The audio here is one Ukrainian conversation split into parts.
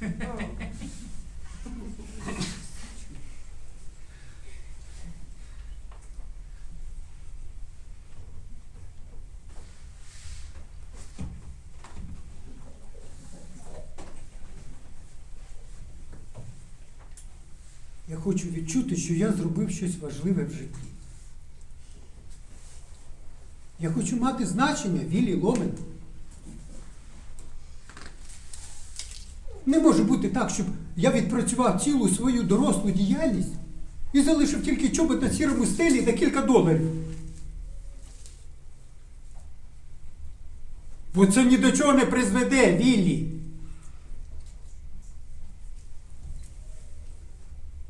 Я хочу відчути, що я зробив щось важливе в житті. Я хочу мати значення Вілі Ломен. Не може бути так, щоб я відпрацював цілу свою дорослу діяльність і залишив тільки чобот на сірому стелі та кілька доларів. Бо це ні до чого не призведе, Віллі.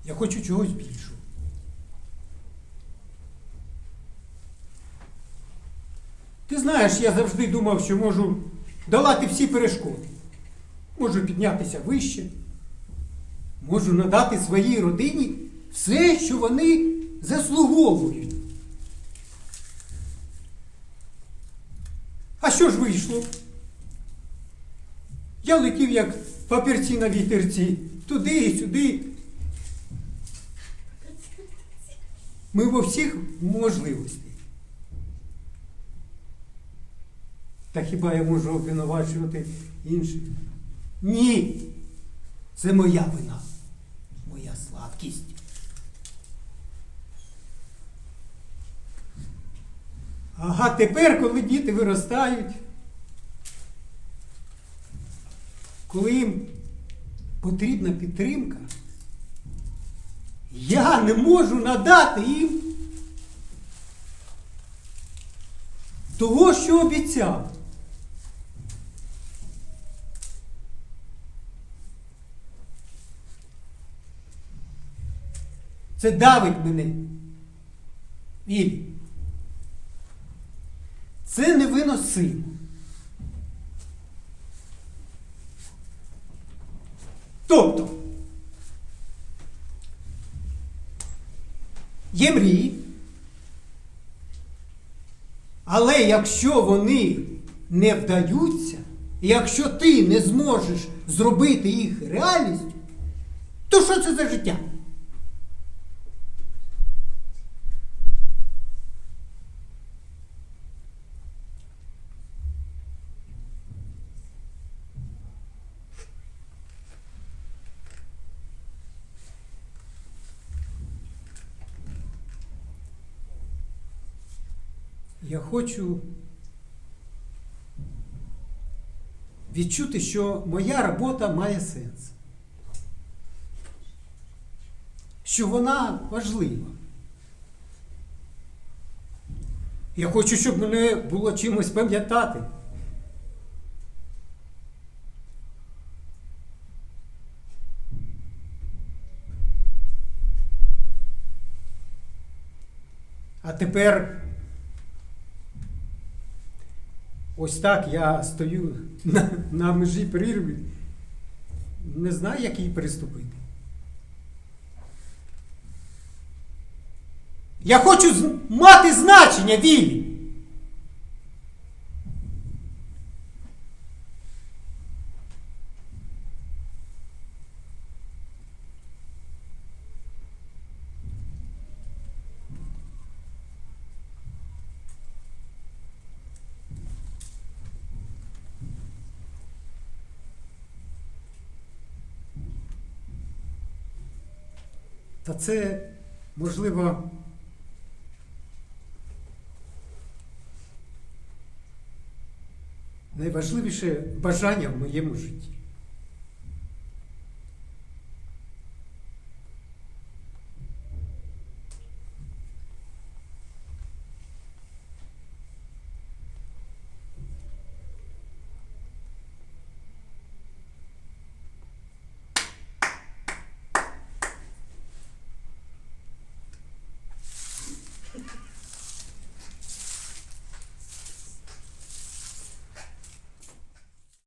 Я хочу чогось більшого. Ти знаєш, я завжди думав, що можу долати всі перешкоди. Можу піднятися вище, можу надати своїй родині все, що вони заслуговують. А що ж вийшло? Я летів як папірці на вітерці, туди і сюди. Ми во всіх можливостей. Та хіба я можу обвинувачувати інших? Ні. Це моя вина, моя слабкість. Ага, тепер, коли діти виростають, коли їм потрібна підтримка, я не можу надати їм того, що обіцяв. Це давить мене. Віль. Це невиносимо. Тобто, є мрії, але якщо вони не вдаються, якщо ти не зможеш зробити їх реальністю, то що це за життя? Я хочу відчути, що моя робота має сенс. Що вона важлива. Я хочу, щоб мене було чимось пам'ятати. А тепер ось так я стою на, на межі прірви, не знаю, як її переступити. Я хочу мати значення вілі. Та це, можливо, найважливіше бажання в моєму житті.